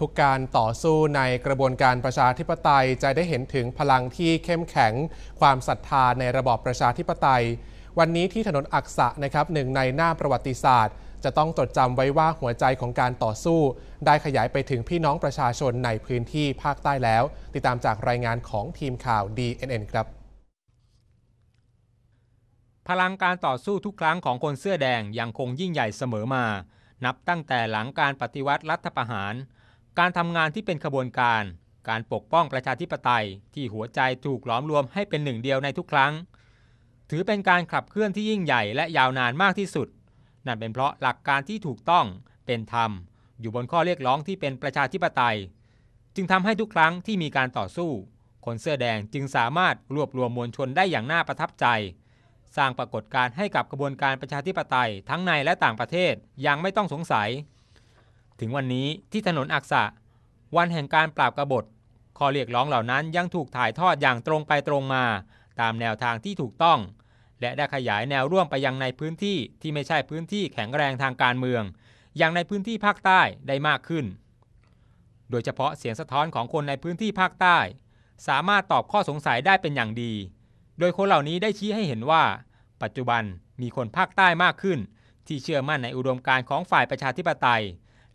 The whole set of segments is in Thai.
ทุกการต่อสู้ในกระบวนการประชาธิปไตยจะได้เห็นถึงพลังที่เข้มแข็ง ความศรัทธาในระบอบประชาธิปไตย วันนี้ที่ถนนอักษะนะครับหนึ่งในหน้าประวัติศาสตร์ จะต้องจดจำไว้ว่าหัวใจของการต่อสู้ ได้ขยายไปถึงพี่น้องประชาชนในพื้นที่ภาคใต้แล้ว ติดตามจากรายงานของทีมข่าว DNN ครับพลังการต่อสู้ทุกครั้งของคนเสื้อแดงยังคงยิ่งใหญ่เสมอมา นับตั้งแต่หลังการปฏิวัติรัฐประหาร การทำงานที่เป็นขบวนการ การปกป้องประชาธิปไตยที่หัวใจถูกล้อมรวมให้เป็นหนึ่งเดียวในทุกครั้ง ถือเป็นการขับเคลื่อนที่ยิ่งใหญ่และยาวนานมากที่สุด นั่นเป็นเพราะหลักการที่ถูกต้องเป็นธรรม อยู่บนข้อเรียกร้องที่เป็นประชาธิปไตย จึงทำให้ทุกครั้งที่มีการต่อสู้ คนเสื้อแดงจึงสามารถรวบรวมมวลชนได้อย่างน่าประทับใจ สร้างปรากฏการณ์ให้กับกระบวนการประชาธิปไตยทั้งในและต่างประเทศอย่างไม่ต้องสงสัย ถึงวันนี้ที่ถนนอักษะ วันแห่งการปราบกบฏข้อเรียกร้องเหล่านั้นยังถูกถ่ายทอดอย่างตรงไปตรงมา ตามแนวทางที่ถูกต้อง และได้ขยายแนวร่วมไปยังในพื้นที่ที่ไม่ใช่พื้นที่แข็งแรงทางการเมือง อย่างในพื้นที่ภาคใต้ได้มากขึ้น โดยเฉพาะเสียงสะท้อนของคนในพื้นที่ภาคใต้ สามารถตอบข้อสงสัยได้เป็นอย่างดี โดยคนเหล่านี้ได้ชี้ให้เห็นว่า ปัจจุบันมีคนภาคใต้มากขึ้น ที่เชื่อมั่นในอุดมการณ์ของฝ่ายประชาธิปไตย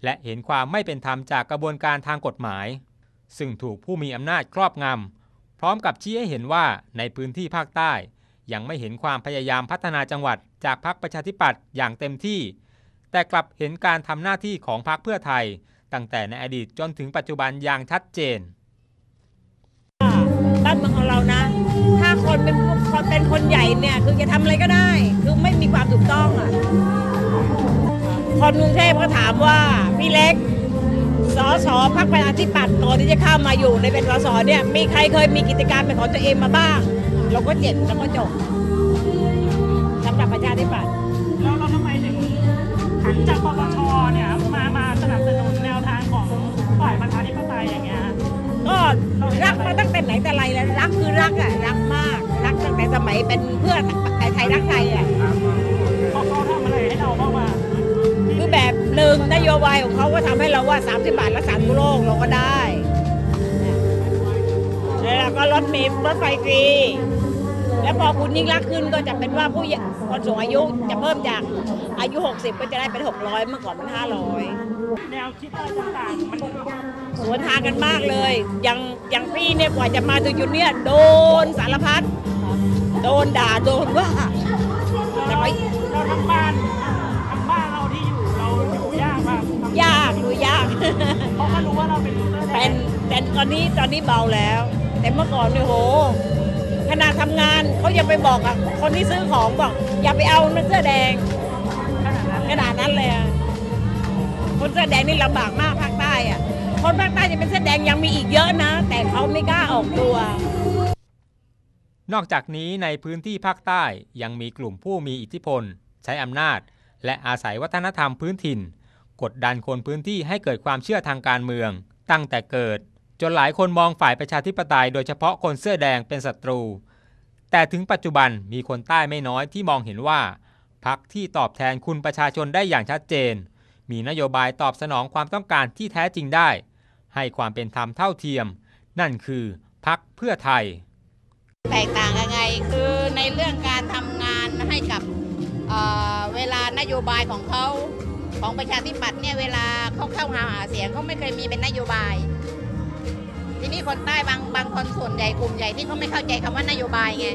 และเห็นความไม่เป็นธรรมจากกระบวนการทางกฎหมาย ซึ่งถูกผู้มีอำนาจครอบงำพร้อมกับชี้ให้เห็นว่าในพื้นที่ภาคใต้ ยังไม่เห็นความพยายามพัฒนาจังหวัดจากพรรคประชาธิปัตย์อย่างเต็มที่ แต่กลับเห็นการทำหน้าที่ของพรรคเพื่อไทย ตั้งแต่ในอดีตจนถึงปัจจุบันอย่างชัดเจนบ้านเมืองของเรานะ ถ้าคนเป็นคนเป็นคนใหญ่เนี่ย คือจะทำอะไรก็ได้ คือไม่มีความถูกต้องอะ คนกรุงเทพก็ถามว่าพี่เล็กสสพรรคประชาธิปัตย์ก่อนที่จะเข้ามาอยู่ในเป็นสสเนี่ยมีใครเคยมีกิจการเป็นของตัวเองมาบ้าง เราก็เจ็บแล้วก็จบสำหรับประชาธิปัตย์แล้วเราทำไมถึงหันจากปปชเนี่ยมามาสนับสนุนแนวทางของฝ่ายประชาธิปไตยอย่างเงี้ยก็รักมาตั้งแต่ไหนแต่ไรแล้วรักคือรักอะรักมาก รักตั้งแต่สมัยเป็นเพื่อนไทยรักไทย โยบายของเขาก็ทำให้เราว่า 30 บาทรักษาทุกโรคเราก็ได้แล้วเราก็ลดเมล์รถไฟฟรี แล้วพอคุณยิ่งรักขึ้นก็จะเป็นว่าผู้คนสูงอายุจะเพิ่มจากอายุ 60 ก็จะได้เป็น 600 เมื่อก่อนมัน 500 แนวคิดอะไรต่างๆมันสวนทางกันมากเลย อย่างอย่างพี่เนี่ยกว่าจะมาถึงจุดเนี้ยโดนสารพัด โดนด่าโดนว่าแต่ก็เราทำบ้านากมากยากดูยากเขาก็รู้ว่าเราเป็นเสื้อแดเป็นงแต่ตอนนี้ตอนนี้เบาแล้ว แต่เมื่อก่อนเนี่ยโหขนาดทำงานเขายังไปบอกอะคนที่ซื้อของบอก อย่าไปเอามันเสื้อแดงขนาดนั้นขนาดนั้นเลยอะคนเสื้อแดงนี่ลำบากมากภาคใต้อะคนภาคใต้จะเป็นเสื้อแดงยังมีอีกเยอะนะ แต่เขาไม่กล้าออกตัว นอกจากนี้ในพื้นที่ภาคใต้ยังมีกลุ่มผู้มีอิทธิพล ใช้อำนาจ และอาศัยวัฒนธรรมพื้นถิ่น กดดันคนพื้นที่ให้เกิดความเชื่อทางการเมือง ตั้งแต่เกิด จนหลายคนมองฝ่ายประชาธิปไตยโดยเฉพาะคนเสื้อแดงเป็นศัตรู แต่ถึงปัจจุบันมีคนใต้ไม่น้อยที่มองเห็นว่าพรรคที่ตอบแทนคุณประชาชนได้อย่างชัดเจน มีนโยบายตอบสนองความต้องการที่แท้จริงได้ ให้ความเป็นธรรมเท่าเทียม นั่นคือพรรคเพื่อไทย แตกต่างยังไงคือในเรื่องการทำงานให้กับเเวลานโยบายของเขา ของประชาธิปัตย์เนี่ยเวลาเขาเข้าหาหาเสียงเขาไม่เคยมีเป็นนโยบาย ทีนี้คนใต้บางบางคนส่วนใหญ่กลุ่มใหญ่ที่เขาไม่เข้าใจคำว่านโยบายไง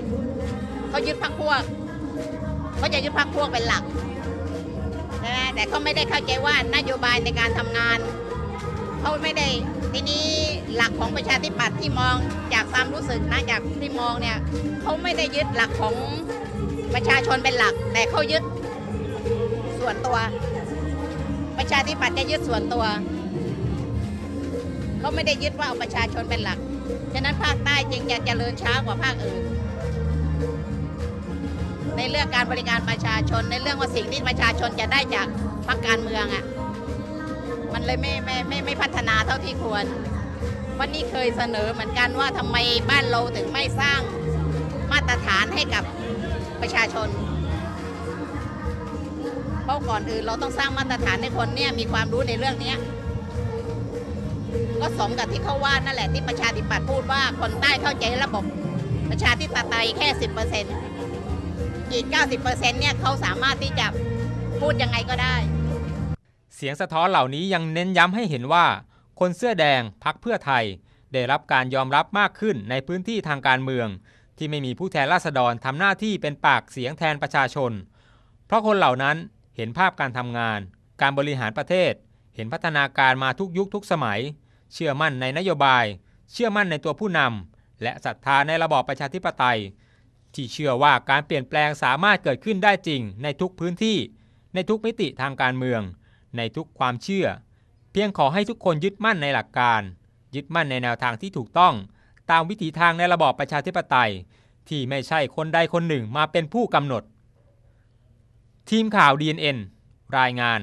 เขายึดพรรคพวกเขาจะยึดพรรคพวกเป็นหลักใช่ไหมแต่เขาไม่ได้เข้าใจว่านโยบายในการทำงานเขาไม่ได้ทีนี้หลักของประชาธิปัตย์ที่มองจากความรู้สึกนะจากที่มองเนี่ยเขาไม่ได้ยึดหลักของประชาชนเป็นหลัก แต่เขายึดส่วนตัว ประชาธิปัตย์จะยึดส่วนตัว เขาไม่ได้ยึดว่าเอาประชาชนเป็นหลัก ฉะนั้นภาคใต้จึงจะเจริญช้ากว่าภาคอื่น ในเรื่องการบริการประชาชนในเรื่องว่าสิ่งที่ประชาชนจะได้จากพรรคการเมืองอะ่ะ มันเลยไม่ไม่ไม่ไม่พัฒนาเท่าที่ควร วันนี้เคยเสนอเหมือนกันว่าทำไมบ้านเราถึงไม่สร้างมาตรฐานให้กับประชาชน เพราะก่อนอื่นเราต้องสร้างมาตรฐานให้คนเนี่ยมีความรู้ในเรื่องเนี้ยก็สมกับที่เขาว่านั่นแหละที่ประชาธิปัตย์พูดว่าคนใต้เข้าใจระบบประชาธิปไตยแค่10%อีก90%เนี่ยเขาสามารถที่จะพูดยังไงก็ได้ เสียงสะท้อนเหล่านี้ยังเน้นย้ำให้เห็นว่า คนเสื้อแดงพักเพื่อไทย ได้รับการยอมรับมากขึ้นในพื้นที่ทางการเมือง ที่ไม่มีผู้แทนราษฎรทำหน้าที่เป็นปากเสียงแทนประชาชน เพราะคนเหล่านั้น เห็นภาพการทำงาน การบริหารประเทศ เห็นพัฒนาการมาทุกยุคทุกสมัย เชื่อมั่นในนโยบาย เชื่อมั่นในตัวผู้นำและศรัทธาในระบอบประชาธิปไตย ที่เชื่อว่าการเปลี่ยนแปลงสามารถเกิดขึ้นได้จริง ในทุกพื้นที่ ในทุกมิติทางการเมือง ในทุกความเชื่อ เพียงขอให้ทุกคนยึดมั่นในหลักการ ยึดมั่นในแนวทางที่ถูกต้อง ตามวิถีทางในระบอบประชาธิปไตย ที่ไม่ใช่คนใดคนหนึ่งมาเป็นผู้กำหนด ทีมข่าว DNN รายงาน